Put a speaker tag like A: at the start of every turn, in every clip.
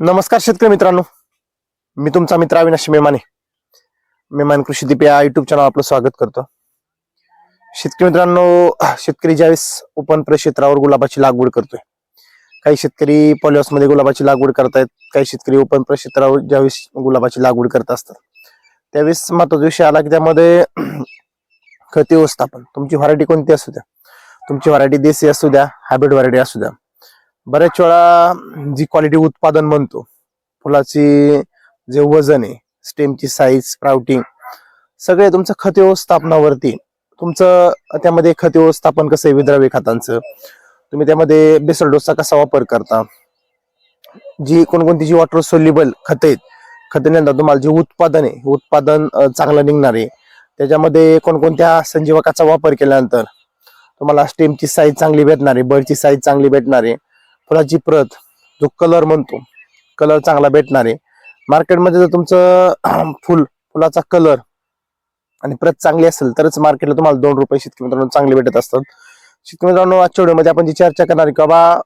A: नमस्कार शेतकरी मित्रांनो. मी तुमचा मित्र अविनाश मेमाने. मेमान कृषी दीप या युट्यूब चॅनल आपलं स्वागत करतो. शेतकरी मित्रांनो शेतकरी ज्यावेळेस ओपन क्षेत्रावर गुलाबाची लागवड करतोय काही शेतकरी पॉलिहाऊसमध्ये गुलाबाची लागवड करतायत काही शेतकरी ओपन क्षेत्रावर ज्यावेळेस गुलाबाची लागवड करत असतात त्यावेळेस महत्त्वाचा विषय आला की त्यामध्ये खत व्यवस्थापन. तुमची व्हरायटी कोणती असू द्या? तुमची व्हरायटी देसी असू द्या हायब्रिड व्हरायटी असू द्या. बऱ्याच वेळा जी क्वालिटी उत्पादन म्हणतो फुलाची जे वजन आहे स्टेमची साईज स्प्राउटिंग सगळे तुमचं खत व्यवस्थापनावरती. तुमचं त्यामध्ये खत व्यवस्थापन कसं आहे विद्राव्य खतांचं? तुम्ही त्यामध्ये बेसल डोसचा कसा वापर करता? जी कोणकोणती जी वॉटर सोल्युबल खत आहेत खतानंतर तुम्हाला जे उत्पादन आहे उत्पादन चांगलं निघणार आहे त्याच्यामध्ये कोणकोणत्या संजीवकाचा वापर केल्यानंतर तुम्हाला स्टेमची साईज चांगली भेटणार आहे बर्डची साईज चांगली भेटणार आहे फुलाची प्रत जो कलर म्हणतो कलर चांगला भेटणार. आहे मार्केटमध्ये जर तुमचं फुल फुलाचा कलर आणि प्रत चांगली असेल तरच मार्केटला तुम्हाला दोन रुपये शेतकरी मित्रांनो चांगले भेटत असतात. शेतकरी मित्रांनो आजच्या व्हिडिओमध्ये आपण जी चर्चा करणार आहे की बाबा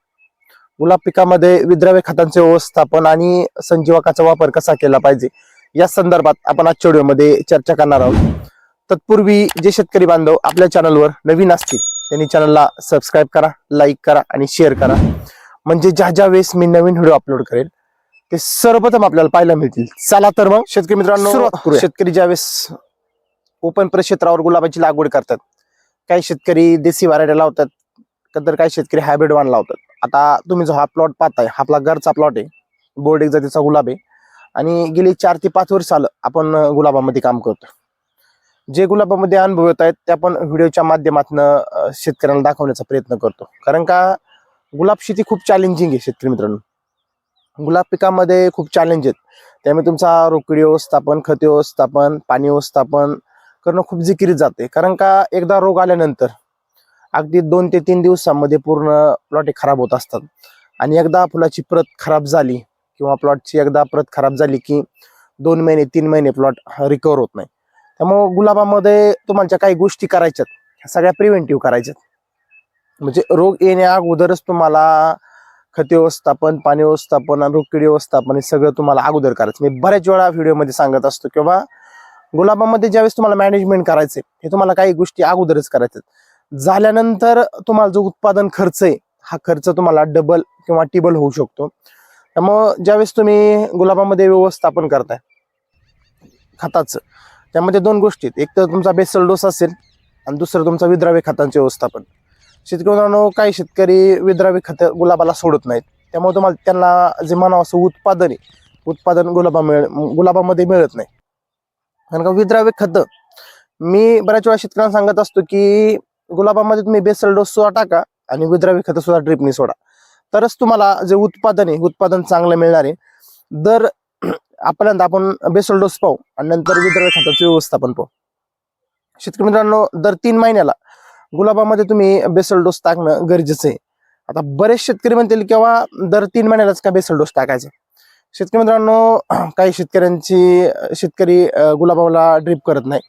A: गुलाब पिकामध्ये विद्राव्य खतांचे व्यवस्थापन आणि संजीवकाचा वापर कसा केला पाहिजे या संदर्भात आपण आजच्या व्हिडिओमध्ये चर्चा करणार आहोत. तत्पूर्वी जे शेतकरी बांधव आपल्या चॅनलवर नवीन असतील त्यांनी चॅनलला सबस्क्राईब करा लाईक करा आणि शेअर करा. म्हणजे ज्या ज्या वेळेस मी नवीन व्हिडिओ अपलोड करेल ते सर्वप्रथम आपल्याला पाहायला मिळतील. चला तर मग शेतकरी मित्रांनो. शेतकरी ज्यावेळेस ओपन क्षेत्रावर गुलाबाची लागवड करतात काही शेतकरी देशी व्हरायटी लावतात तर काही शेतकरी हायब्रिड वाण लावतात. आता तुम्ही जो हा प्लॉट पाहताय हा आपला घरचा प्लॉट आहे. बोर्ड एक जातीचा गुलाब आहे. आणि गेली चार ते पाच वर्ष आलं आपण गुलाबामध्ये काम करतो. जे गुलाबामध्ये अनुभव येत आहेत ते आपण व्हिडिओच्या माध्यमातून शेतकऱ्यांना दाखवण्याचा प्रयत्न करतो. कारण का गुलाब शेती खूप चॅलेंजिंग आहे शेतकरी मित्रांनो. गुलाब पिकामध्ये खूप चॅलेंज आहेत. त्यामुळे तुमचा रोकडी व्यवस्थापन खत व्यवस्थापन पाणी व्यवस्थापन करणं खूप जिकिरीत जाते. कारण का एकदा रोग आल्यानंतर अगदी दोन ते तीन दिवसामध्ये पूर्ण प्लॉटे खराब होत असतात. आणि एकदा फुलाची प्रत खराब झाली किंवा प्लॉटची एकदा प्रत खराब झाली की दोन महिने तीन महिने प्लॉट रिकवर होत नाही. त्यामुळं गुलाबामध्ये तुम्हाला काही गोष्टी करायच्यात ह्या सगळ्या प्रिव्हेंटिव्ह करायच्यात. म्हणजे रोग येण्या अगोदरच तुम्हाला खते व्यवस्थापन पाणी व्यवस्थापन आणि रोगकीड व्यवस्थापन हे सगळं तुम्हाला अगोदर करायचं. मी बऱ्याच वेळा व्हिडिओमध्ये सांगत असतो किंवा गुलाबामध्ये ज्यावेळेस तुम्हाला मॅनेजमेंट करायचंय हे तुम्हाला काही गोष्टी अगोदरच करायच्यात झाल्यानंतर तुम्हाला जो उत्पादन खर्च आहे हा खर्च तुम्हाला डबल किंवा टिबल होऊ शकतो. त्यामुळं ज्यावेळेस तुम्ही गुलाबामध्ये व्यवस्थापन करताय खताचं त्यामध्ये दोन गोष्टी आहेत. एक तर तुमचा बेसल डोस असेल आणि दुसरं तुमचा विद्राव्य खतांचे व्यवस्थापन. शेतकरी मित्रांनो काही शेतकरी विद्रावी खत गुलाबाला सोडत नाहीत. त्यामुळे तुम्हाला त्यांना जे म्हणावं असं उत्पादन आहे उत्पादन गुलाबा मिळ गुलाबामध्ये मिळत नाही. कारण का विद्राव्य खतं मी बऱ्याच वेळा शेतकऱ्यांना सांगत असतो की गुलाबामध्ये तुम्ही बेसल डोस सुद्धा टाका आणि विद्राव्य खतं सुद्धा ड्रिपनी सोडा. तरच तुम्हाला जे उत्पादन आहे उत्पादन चांगलं मिळणार आहे दर आपल्याला आपण बेसल डोस पाहू आणि नंतर विद्राव्य खताचं व्यवस्थापन पाहू. शेतकरी मित्रांनो दर तीन महिन्याला गुलाबामध्ये तुम्ही बेसल डोस टाकणं गरजेचं आहे. आता बरेच शेतकरी म्हणतील किंवा दर तीन महिन्यालाच का बेसल डोस टाकायचा? शेतकरी मित्रांनो काही शेतकऱ्यांची शेतकरी गुलाबाला ड्रीप करत नाही.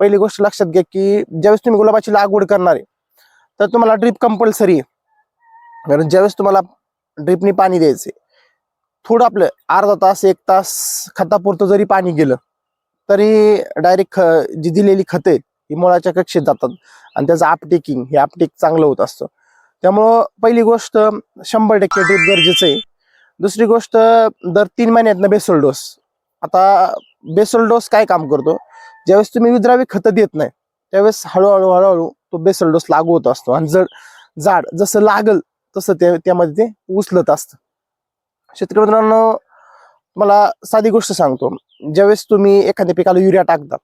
A: पहिली गोष्ट लक्षात घ्या की ज्यावेळेस तुम्ही गुलाबाची लागवड करणार आहे तर तुम्हाला ड्रीप कंपल्सरी आहे. कारण ज्यावेळेस तुम्हाला ड्रीपनी पाणी द्यायचे थोडं आपलं अर्धा तास एक तास खतापुरतं जरी पाणी गेलं तरी डायरेक्ट ख जी दिलेली खतं आहेत ही मुळाच्या कक्षेत जातात. आणि त्याचं आपटेकिंग हे आपटेक चांगलं होत असतं. त्यामुळं पहिली गोष्ट शंभर टक्के ड्रीप गरजेचं आहे. दुसरी गोष्ट दर तीन महिन्यातनं बेसल डोस आता बेसल डोस काय काम करतो? ज्यावेळेस तुम्ही विद्रावी खतं देत नाही त्यावेळेस हळूहळू हळूहळू तो बेसल डोस लागू होत असतो. आणि जर झाड जसं लागल तसं ते त्यामध्ये ते उचलत असतं. शेतकरी मित्रांनो मला साधी गोष्ट सांगतो. ज्यावेळेस तुम्ही एखाद्या पिकाला युरिया टाकता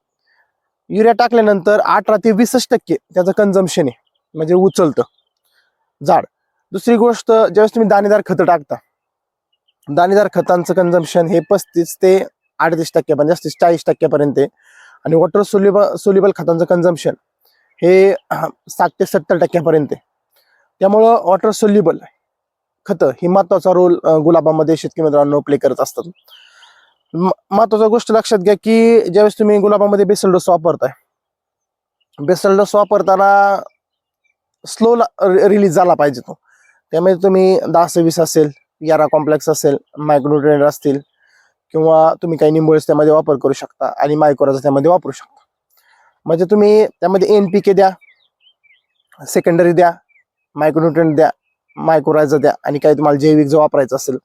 A: युरिया टाकल्यानंतर अठरा ते वीसच टक्के त्याचं कन्झम्पशन आहे. म्हणजे उचलतं. झाड. दुसरी गोष्ट ज्यावेळेस तुम्ही दाणेदार खतं टाकता दाणेदार खतांचं कन्झम्पशन हे पस्तीस ते अडतीस टक्क्यापर्यंत म्हणजे जास्तीत चाळीस टक्क्यापर्यंत आहे. आणि वॉटर सोल्युब सोल्युबल खतांचं कन्झम्पशन हे साठ ते सत्तर टक्क्यापर्यंत आहे. त्यामुळं वॉटर सोल्युबल खतं ही महत्त्वाचा रोल गुलाबामध्ये शेतकरी मित्रांनो प्ले करत असतात. महत्त्वाच्या गोष्ट लक्षात घ्या की ज्यावेळेस तुम्ही गुलाबामध्ये बेसल डोस वापरताय बेसल डोस वापरताना स्लो रिलीज झाला पाहिजे तो. त्यामुळे तुम्ही दहा सव्वीस असेल यारा कॉम्प्लेक्स असेल मायक्रोन्युट्रेंट असतील किंवा तुम्ही काही निंबोळेस त्यामध्ये वापर करू शकता आणि मायक्रोराज त्यामध्ये वापरू शकता. म्हणजे तुम्ही त्यामध्ये एन पी के द्या सेकंडरी द्या मायक्रोन्युट्रेंट द्या मायक्रोरायझा द्या आणि काही तुम्हाला जैविक जो वापरायचं असेल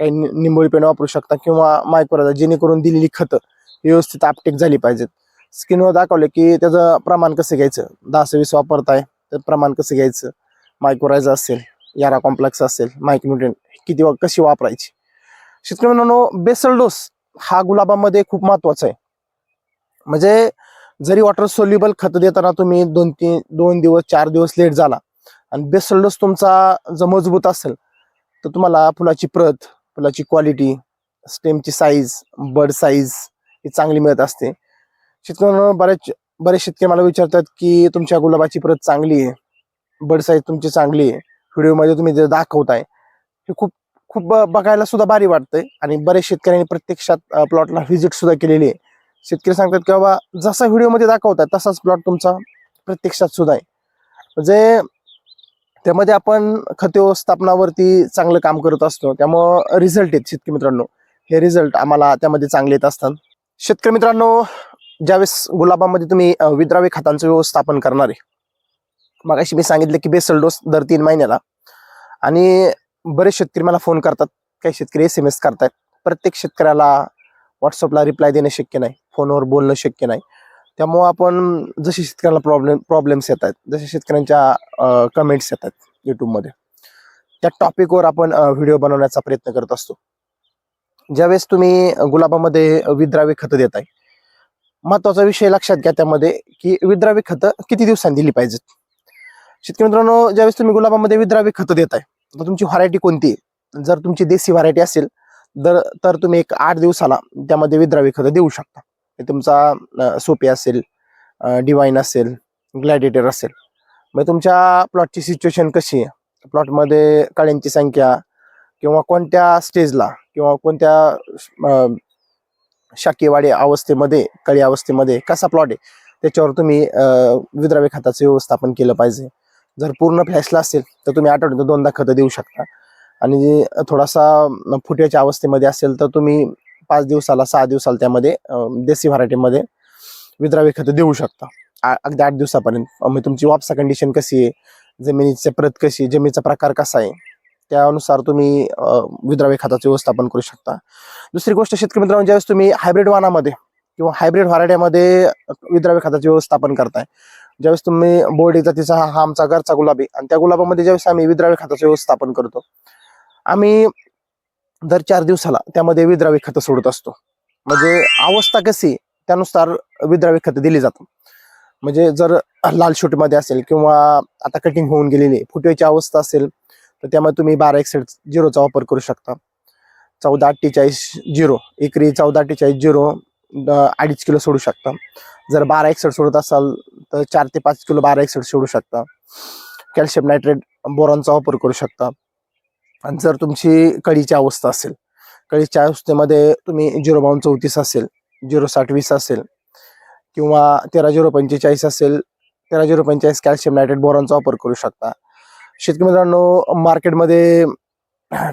A: काही निंबोळी पेन वापरू शकता किंवा मायक्रोदा जेणेकरून दिलेली खतं व्यवस्थित आपटेक झाली पाहिजेत. स्किनवर दाखवलं की त्याचं प्रमाण कसं घ्यायचं? दहा से वीस वापरताय तर प्रमाण कसं घ्यायचं? मायक्रोरायझा असेल यारा कॉम्प्लेक्स असेल मायक्रोन्युट्रेंट किती वा- कशी वापरायची? शेतकरी मित्रांनो बेसल डोस हा गुलाबामध्ये खूप महत्त्वाचा आहे. म्हणजे जरी वॉटर सोल्युबल खत देताना तुम्ही दोन तीन दोन दिवस चार दिवस लेट झाला आणि बेसल डोस तुमचा जर मजबूत असेल तर तुम्हाला फुलाची प्रत फुलाची क्वालिटी स्टेमची साईज बड साईज ही चांगली मिळत असते. शेतकऱ्यांना बरेच बरेच शेतकरी मला विचारतात की तुमच्या गुलाबाची प्रत चांगली आहे? बड साईज तुमची चांगली आहे. व्हिडिओमध्ये तुम्ही जे दाखवताय हे खूप खूप ब- बघायला सुद्धा भारी वाटतंय. आणि बरेच शेतकऱ्यांनी प्रत्यक्षात प्लॉटला व्हिजिट सुद्धा केलेली आहे. शेतकरी सांगतात की बाबा जसा व्हिडिओमध्ये दाखवतात तसाच प्लॉट तुमचा प्रत्यक्षात सुद्धा आहे. म्हणजे त्यामध्ये आपण खत व्यवस्थापनावरती चांगलं काम करत असतो. त्यामुळं रिझल्ट आहेत शेतकरी मित्रांनो. हे रिझल्ट आम्हाला त्यामध्ये चांगले येत असतात. शेतकरी मित्रांनो ज्यावेळेस गुलाबामध्ये तुम्ही अं, विद्राव्य खतांचं व्यवस्थापन करणार आहे मग मी सांगितलं की बेसल डोस दर तीन महिन्याला. आणि बरेच शेतकरी मला फोन करतात काही शेतकरी एस एम एस करतात प्रत्येक शेतकऱ्याला व्हॉट्सअपला रिप्लाय देणं शक्य नाही. फोनवर बोलणं शक्य नाही. त्यामुळं आपण जसे शेतकऱ्यांना प्रॉब्लेम प्रॉब्लेम्स येतात जसे शेतकऱ्यांच्या कमेंट्स येतात यूट्यूबमध्ये त्या टॉपिकवर आपण व्हिडिओ बनवण्याचा प्रयत्न करत असतो. ज्यावेळेस तुम्ही गुलाबामध्ये विद्रावी खतं देताय महत्त्वाचा विषय लक्षात घ्या त्यामध्ये की विद्रावी खतं किती दिवसांनी दिली पाहिजेत? शेतकरी मित्रांनो ज्यावेळेस तुम्ही गुलाबामध्ये विद्रावे खतं देताय तर तुमची व्हरायटी कोणती आहे? जर तुमची देसी व्हरायटी असेल तर तर तुम्ही एक आठ दिवसाला त्यामध्ये विद्रावी खतं देऊ शकता. तुमचा सोपी असेल डिवाईन असेल ग्लॅडिएटर असेल. मग तुमच्या प्लॉटची सिच्युएशन कशी आहे? प्लॉटमध्ये कळ्यांची संख्या किंवा कोणत्या स्टेजला किंवा कोणत्या शाकेवाडी अवस्थेमध्ये कळी अवस्थेमध्ये कसा प्लॉट आहे? त्याच्यावर तुम्ही विद्राव्य खताचं व्यवस्थापन केलं पाहिजे. जर पूर्ण फ्लॅशला असेल तर तुम्ही आठवड्यात दोनदा खतं देऊ शकता. आणि थोडासा फुट्याच्या अवस्थेमध्ये असेल तर तुम्ही पाच दिवसाला सहा दिवसाला त्यामध्ये देसी व्हरायटीमध्ये विद्राव्य खतं देऊ शकता. आ- अगदी आठ दिवसापर्यंत. मग तुमची वापसा कंडिशन कशी आहे? जमिनीची प्रत कशी आहे, जमिनीचा प्रकार कसा आहे? त्यानुसार तुम्ही विद्रावी विद्राव्य खताचं व्यवस्थापन करू शकता. दुसरी गोष्ट शेतकरी मित्रांनो ज्यावेळेस तुम्ही हायब्रिड वाहनामध्ये किंवा हायब्रिड व्हरायटीमध्ये विद्राव्य खताचे व्यवस्थापन करताय ज्यावेळेस तुम्ही बोर्डी जातीचा हा आमचा घरचा गुलाबी आणि त्या गुलाबामध्ये ज्यावेळेस आम्ही विद्रावी खताचं व्यवस्थापन करतो आम्ही दर चार दिवसाला त्यामध्ये विद्राव्य खतं सोडत असतो. म्हणजे अवस्था कशी त्यानुसार विद्राव्य खतं दिली जातात. म्हणजे जर लाल शूटमध्ये असेल किंवा आता कटिंग होऊन गेलेली फुटवेची अवस्था असेल तर त्यामध्ये तुम्ही बारा एकसठ झिरोचा वापर करू शकता. चौदा अठ्ठेचाळीस झिरो एकरी चौदा अठ्ठेचाळीस झिरो अडीच किलो सोडू शकता. जर बारा एकसठ सोडत असाल तर चार ते पाच किलो बारा एकसठ सोडू शकता. कॅल्शियम नायट्रेट बोरॉनचा वापर करू शकता. आणि जर तुमची कळीची अवस्था असेल कळीच्या अवस्थेमध्ये तुम्ही झिरो बावन्न चौतीस असेल झिरो साठ वीस असेल किंवा तेरा झिरो पंचेचाळीस असेल तेरा झिरो पंचेचाळीस कॅल्शियम नायट्रेट बोरॉनचा वापर करू शकता. शेतकरी मित्रांनो मार्केटमध्ये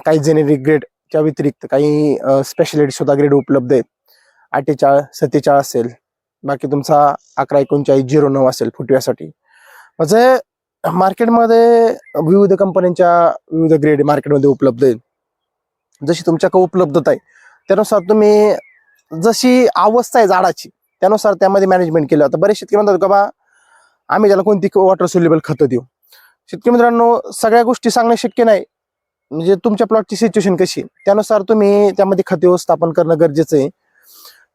A: काही जेनेरिक ग्रेडच्या व्यतिरिक्त काही स्पेशालिटीसुद्धा ग्रेड उपलब्ध आहेत. अठ्ठेचाळीस सत्तेचाळीस असेल बाकी तुमचा अकरा एकोणचाळीस झिरो नऊ असेल फुटव्यासाठी. म्हणजे मार्केटमध्ये विविध कंपन्यांच्या विविध ग्रेड मार्केटमध्ये उपलब्ध आहेत. जशी तुमच्याकडे उपलब्धता आहे त्यानुसार तुम्ही जशी अवस्था आहे झाडाची त्यानुसार त्यामध्ये मॅनेजमेंट केलं. आता बरेच शेतकरी म्हणतात का बा आम्ही त्याला कोणती वॉटर सोल्युबल खतं देऊ. शेतकरी मित्रांनो सगळ्या गोष्टी सांगणं शक्य नाही. म्हणजे तुमच्या प्लॉटची सिच्युएशन कशी आहे त्यानुसार तुम्ही त्यामध्ये खत व्यवस्थापन करणं गरजेचं आहे.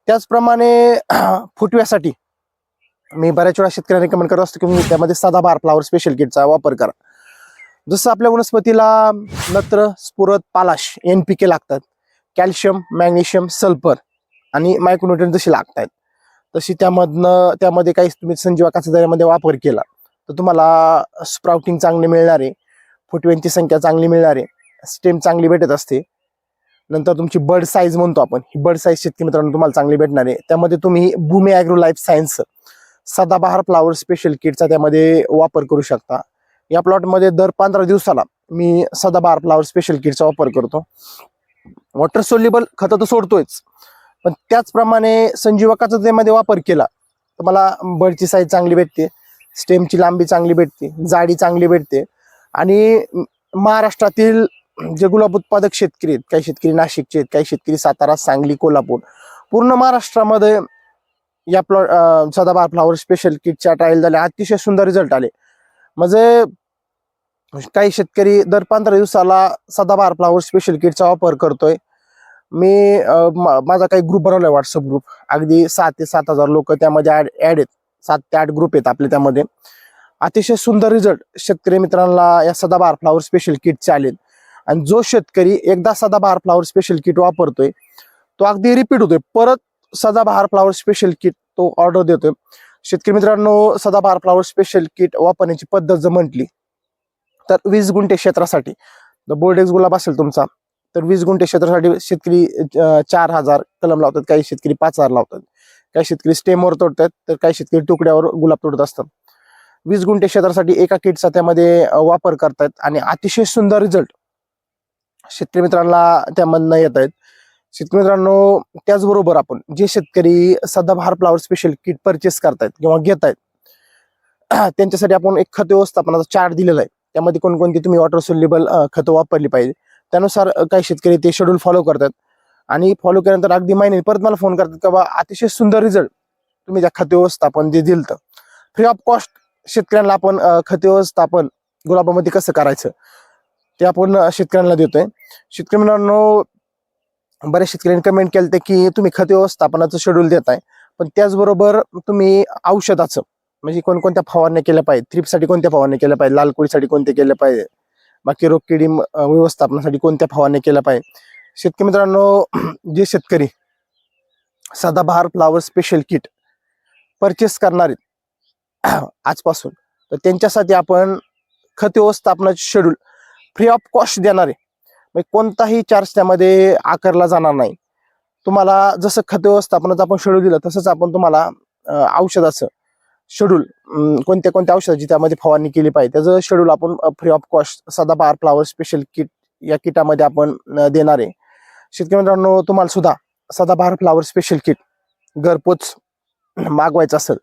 A: त्याचप्रमाणे फुटव्यासाठी मी बऱ्याच वेळा शेतकऱ्यांना रिकमेंड करत असतो की तुम्ही त्यामध्ये बार फ्लावर स्पेशल किटचा वापर करा. जसं आपल्या वनस्पतीला नत्र स्फुरत पालाश एन पी के लागतात. कॅल्शियम मॅग्नेशियम सल्फर आणि मायक्रोन्युट्रियन जशी लागतात तशी त्यामधनं त्यामध्ये काही तुम्ही संजीवाकाचा दर्यामध्ये वापर केला तर तुम्हाला स्प्राउटिंग चांगले मिळणार आहे फुटव्यांची संख्या चांगली मिळणार आहे स्टेम चांगली भेटत असते. नंतर तुमची बर्ड साईज म्हणतो आपण ही बर्ड साईज शेतकरी मित्रांनो तुम्हाला चांगली भेटणार. आहे त्यामध्ये तुम्ही Bhumi Agro Life Science Sadabahar flower special किटचा त्यामध्ये वापर करू शकता. या प्लॉटमध्ये दर पंधरा दिवसाला मी सदाबहार फ्लावर स्पेशल किटचा वापर करतो. वॉटर सोल्युबल खतं तर सोडतोयच. पण त्याचप्रमाणे संजीवकाचा त्यामध्ये वापर केला तर मला बडची साईज चांगली भेटते स्टेमची लांबी चांगली भेटते जाडी चांगली भेटते. आणि महाराष्ट्रातील जे गुलाब उत्पादक शेतकरी आहेत काही शेतकरी नाशिकचे आहेत काही शेतकरी सातारा सांगली कोल्हापूर पूर्ण महाराष्ट्रामध्ये या प्लॉट सदाबहार फ्लावर स्पेशल किटच्या ट्रायल झाल्या. अतिशय सुंदर रिझल्ट आले. म्हणजे काही शेतकरी दर पंधरा दिवसाला सदाबहार फ्लावर स्पेशल किटचा वापर करतोय. मी माझा काही ग्रुप बनवलाय व्हॉट्सअप ग्रुप अगदी सात ते सात हजार लोक त्यामध्ये ॲड ॲड आहेत. सात ते आठ ग्रुप आहेत आपले त्यामध्ये. अतिशय सुंदर रिझल्ट शेतकरी मित्रांना या सदाबहार फ्लावर स्पेशल किटचे आलेत. आणि जो शेतकरी एकदा सदाबहार फ्लावर स्पेशल किट वापरतोय तो अगदी रिपीट होतोय. परत सदाबहार फ्लावर स्पेशल किट तो ऑर्डर देतोय. शेतकरी मित्रांनो सदाबहार फ्लावर स्पेशल किट वापरण्याची पद्धत जर म्हटली तर वीस गुंठे क्षेत्रासाठी बोर्डेक्स गुलाब असेल तुमचा तर वीस गुंठे क्षेत्रासाठी शेतकरी चार हजार कलम लावतात काही शेतकरी पाच हजार लावतात काही शेतकरी स्टेमवर तोडतात तर काही शेतकरी तुकड्यावर गुलाब तोडत असतात. वीस गुंठे क्षेत्रासाठी एका किटचा त्यामध्ये वापर करतायत आणि अतिशय सुंदर रिझल्ट शेतकरी मित्रांना त्यामधनं येत आहेत मित्रांनो त्याचबरोबर आपण जे शेतकरी सदाबहार फ्लावर स्पेशल किट परचेस करतायत किंवा घेत आहेत त्यांच्यासाठी आपण एक खत व्यवस्थापनाचा चार्ट दिलेला आहे. त्यामध्ये कोणकोणती तुम्ही वॉटर सोल्युबल खतं वापरली पाहिजे. त्यानुसार काही शेतकरी ते शेड्यूल फॉलो करतात. आणि फॉलो केल्यानंतर अगदी महिने परत मला फोन करतात का बा अतिशय सुंदर रिझल्ट तुम्ही त्या खत व्यवस्थापन जे दिलं फ्री ऑफ कॉस्ट शेतकऱ्यांना आपण खत व्यवस्थापन गुलाबामध्ये कसं करायचं ते आपण शेतकऱ्यांना देतोय. शेतकरी मित्रांनो बऱ्याच शेतकऱ्यांनी कमेंट केलं की तुम्ही खत व्यवस्थापनाचं शेड्यूल देताय पण त्याचबरोबर तुम्ही औषधाचं म्हणजे कोणकोणत्या फवारण्या केल्या पाहिजे थ्रीपसाठी कोणत्या फवारण्या केल्या पाहिजे लाल कोळीसाठी कोणत्या केल्या पाहिजे बाकी रोग किडी व्यवस्थापनासाठी कोणत्या फवारण्या केल्या पाहिजे. शेतकरी मित्रांनो जे शेतकरी सदाबहार फ्लावर स्पेशल किट परचेस करणार आहेत आजपासून तर त्यांच्यासाठी आपण खत व्यवस्थापनाचे शेड्यूल फ्री ऑफ कॉस्ट देणार आहे म्हणजे कोणताही चार्ज त्यामध्ये आकारला जाणार नाही. तुम्हाला जसं खत व्यवस्थापनाचं आपण शेड्यूल दिलं तसंच आपण तुम्हाला औषधाचं शेड्यूल कोणत्या कोणत्या औषधाची त्यामध्ये फवारणी केली पाहिजे. त्याचं शेड्यूल आपण free of cost Sadabahar flower special kit या किटामध्ये आपण देणार आहे. शेतकरी मित्रांनो तुम्हाला सुद्धा सदाबहार फ्लावर स्पेशल किट घरपोच मागवायचं असेल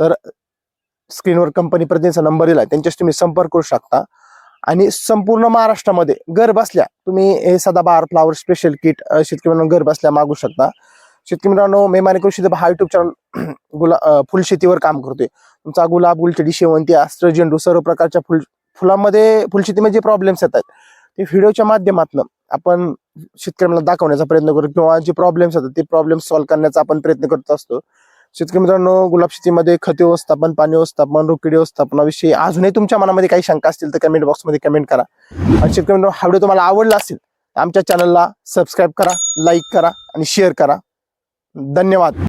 A: तर स्क्रीनवर कंपनी प्रतिनिधीचा नंबर दिला त्यांच्याशी तुम्ही संपर्क करू शकता. आणि संपूर्ण महाराष्ट्रामध्ये घर बसल्या तुम्ही हे सदाबहार फ्लावर स्पेशल किट शेतकरी मित्रांनो घर बसल्या मागू शकता. शेतकरी मित्रांनो मेमाने कृषी हा युट्यूब चॅनल गुला फुलशेतीवर काम करतोय. तुमचा गुलाब गुलचडी शेवंती अस्त्र झेंडू सर्व प्रकारच्या फुल फुलांमध्ये फुलशेतीमध्ये जे प्रॉब्लेम्स येतात ते व्हिडिओच्या माध्यमातून आपण शेतकऱ्यांना दाखवण्याचा प्रयत्न करतो किंवा जे प्रॉब्लेम्स येतात ते प्रॉब्लेम सॉल्व्ह करण्याचा आपण प्रयत्न करत असतो. शेतकरी मित्रांनो गुलाब शेतीमध्ये खते व्यवस्थापन पाणी व्यवस्थापन रोगकिडी व्यवस्थापनाविषयी अजूनही तुमच्या मनामध्ये काही शंका असतील तर कमेंट बॉक्समध्ये कमेंट करा. आणि शेतकरी मित्रांनो हा व्हिडिओ तुम्हाला आवडला असेल आमच्या चॅनलला सबस्क्राईब करा लाईक करा आणि शेअर करा. धन्यवाद.